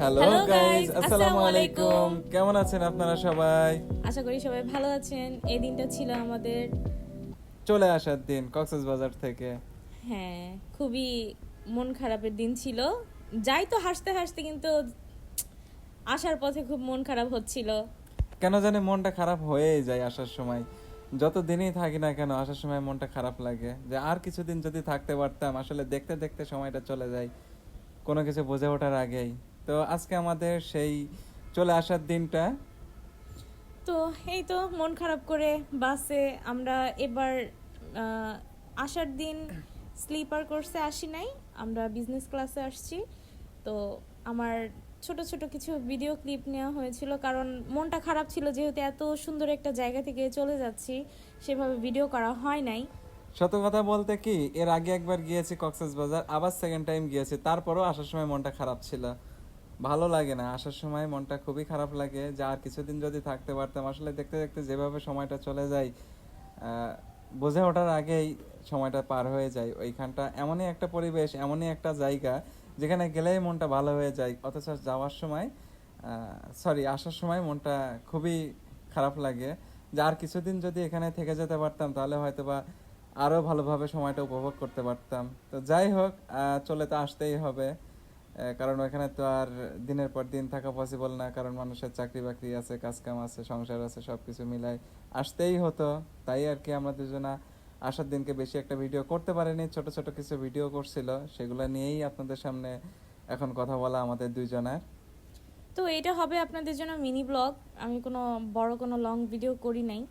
Hello guys আসসালামু আলাইকুম। কেমন আছেন আপনারা সবাই? আশা করি সবাই ভালো আছেন। এই দিনটা ছিল আমাদের চলে আসার দিন কক্সবাজার থেকে। হ্যাঁ খুবই মন খারাপের দিন ছিল। যাই তো হাসতে হাসতে কিন্তু আসার পথে খুব মন খারাপ হচ্ছিল। কেন জানি মনটা খারাপ হয়েই যায় আসার সময়। যত দিনই থাকি না কেন আসার সময় মনটা খারাপ লাগে। যে আর কিছুদিন যদি থাকতে পারতাম আসলে দেখতে দেখতে সময়টা চলে যায়। কোনো কিছু বুঝে ওঠার আগেই। তো আজকে আমাদের সেই চলে আসার দিনটা। তো এই তো মন খারাপ করে বাসে আমরা এবার আসার দিন স্লিপার কোর্সে আসি নাই আমরা বিজনেস ক্লাসে আসছি। তো আমার ছোট ছোট কিছু ভিডিও ক্লিপ নেওয়া হয়েছিল কারণ মনটা খারাপ ছিল যেহেতু এত সুন্দর একটা জায়গা থেকে চলে যাচ্ছি সেভাবে ভিডিও করা হয় নাই। সত কথা বলতে কি এর আগে একবার গিয়েছি কক্সেস বাজার আবার সেকেন্ড টাইম গিয়েছি তারপরও আসার সময় মনটা খারাপ ছিল। ভালো লাগে না। আসার সময় মনটা খুবই খারাপ লাগে। যে আর কিছুদিন যদি থাকতে পারতাম, আসলে দেখতে দেখতে যেভাবে সময়টা চলে যায় বুঝে ওঠার আগেই সময়টা পার হয়ে যায় ওইখানটা। এমনই একটা পরিবেশ, এমনই একটা জায়গা যেখানে গেলেই মনটা ভালো হয়ে যায়। অথচ যাওয়ার সময় সরি আসার সময় মনটা খুবই খারাপ লাগে। যে আর কিছুদিন যদি এখানে থেকে যেতে পারতাম, তাহলে হয়তো বা আরও ভালোভাবে সময়টা উপভোগ করতে পারতাম। তো যাই হোক চলে তো আসতেই হবে। কারণ ওখানে তো আর দিনের পর দিন থাকা পসিবল না, কারণ মানুষের চাকরি বাকরি আছে কাজ কাম আছে, সংসার আছে, সবকিছু মিলাই আসতেই হতো। তাই আর কি আমরা দুজনা আসার দিনকে বেশি একটা ভিডিও করতে পারিনি, ছোট ছোট কিছু ভিডিও করছিল, সেগুলো নিয়েই আপনাদের সামনে এখন কথা বলা আমাদের দুইজনের। তো এটা হবে আপনাদের জন্য মিনি ব্লগ আমি কোনো বড় কোনো লং ভিডিও করি নাই।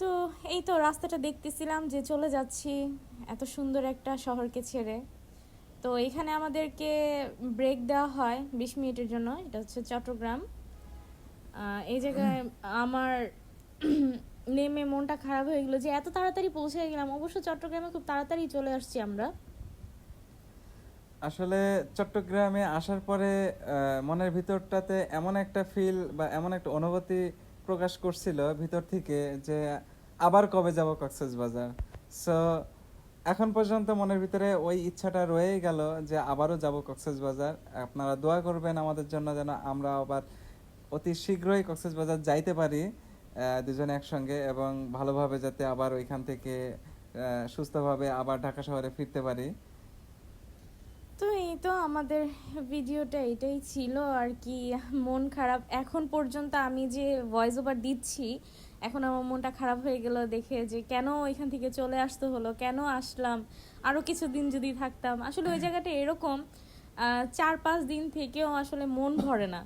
তো এই তো রাস্তাটা দেখতেছিলাম যে চলে যাচ্ছি, এত সুন্দর একটা শহরকে ছেড়ে। তো এখানে আমাদেরকে ব্রেক দেওয়া হয় বিশ মিনিটের জন্য। এটা হচ্ছে চট্টগ্রাম। এই জায়গায় আমার নেমে মনটা খারাপ হয়ে গেলো যে এত তাড়াতাড়ি পৌঁছে গেলাম। অবশ্য চট্টগ্রামে খুব তাড়াতাড়ি চলে আসছি আমরা। আসলে চট্টগ্রামে আসার পরে মনের ভিতরটাতে এমন একটা ফিল বা এমন একটা অনুভূতি প্রকাশ করছিল ভিতর থেকে যে আবার কবে যাব কক্সবাজার। সো এখন পর্যন্ত মনের ভিতরে ওই ইচ্ছাটা রয়েই গেল যে আবারও যাব কক্সবাজার। আপনারা দোয়া করবেন আমাদের জন্য যেন আমরা আবার অতি শীঘ্রই কক্সবাজার যাইতে পারি দুজনে একসঙ্গে এবং ভালোভাবে যাতে আবার ওইখান থেকে সুস্থভাবে আবার ঢাকা শহরে ফিরতে পারি। তো এই তো আমাদের ভিডিওটা এটাই ছিল আর কি। মন খারাপ এখন পর্যন্ত আমি যে ভয়েস ওভার দিচ্ছি এখন আমার মনটা খারাপ হয়ে গেল দেখে যে কেন ওইখান থেকে চলে আসতে হলো, কেন আসলাম? আরও কিছুদিন যদি থাকতাম। আসলে ওই জায়গাটা এরকম চার পাঁচ দিন থেকেও আসলে মন ভরে না।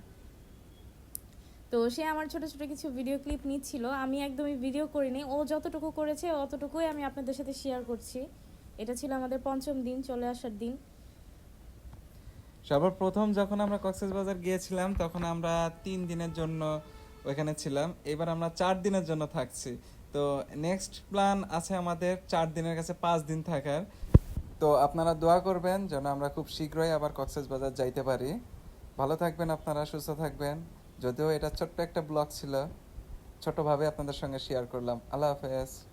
তো সে আমার ছোট ছোট কিছু ভিডিও ক্লিপ নিচ্ছিল। আমি একদমই ভিডিও করিনি। ও যতটুকু করেছে, অতটুকুই আমি আপনাদের সাথে শেয়ার করছি। এটা ছিল আমাদের পঞ্চম দিন, চলে আসার দিন। সর্বপ্রথম যখন আমরা কক্সবাজার গিয়েছিলাম, তখন আমরা তিন দিনের জন্য ওইখানে ছিলাম। এবার আমরা চার দিনের জন্য থাকছি। তো নেক্সট প্ল্যান আছে আমাদের চার দিনের কাছে পাঁচ দিন থাকার। তো আপনারা দোয়া করবেন যেন আমরা খুব শীঘ্রই আবার কক্সেস বাজার যাইতে পারি। ভালো থাকবেন আপনারা, সুস্থ থাকবেন। যদিও এটা ছোট্ট একটা ব্লগ ছিল। ছোটোভাবে আপনাদের সঙ্গে শেয়ার করলাম। আল্লাহ হাফেজ।